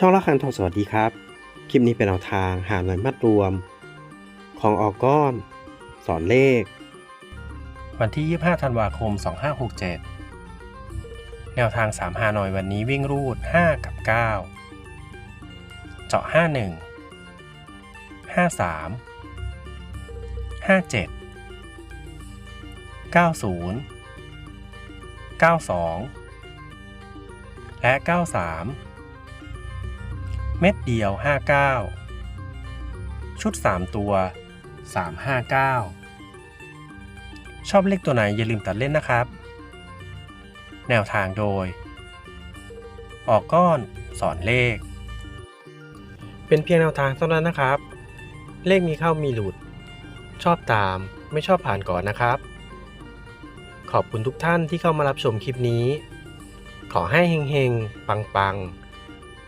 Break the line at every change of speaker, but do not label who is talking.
ช่องละคันทองสวัสดีครับ คลิปนี้เป็นแนวทางหาหน่วยมัดรวม ของออกก้อน สอนเลข
วันที่ 25 ธันวาคม 2567 แนวทาง3ฮาหน่อยวันนี้วิ่งรูด 5 กับ 9 เจาะ 51 53 57 90 92 และ 93 เม็ดเดียว 59 ชุด 3 ตัว 359 ชอบเลขตัวไหนอย่าลืมตัดเล่นนะครับ แนวทางโดย ออกก้อนสอนเลข
เป็นเพียงแนวทางเท่านั้นนะครับ เลขมีเข้ามีหลุด ชอบตามไม่ชอบผ่านก่อนนะครับ ขอบคุณทุกท่านที่เข้ามารับชมคลิปนี้ ขอให้เฮงๆ ปังๆ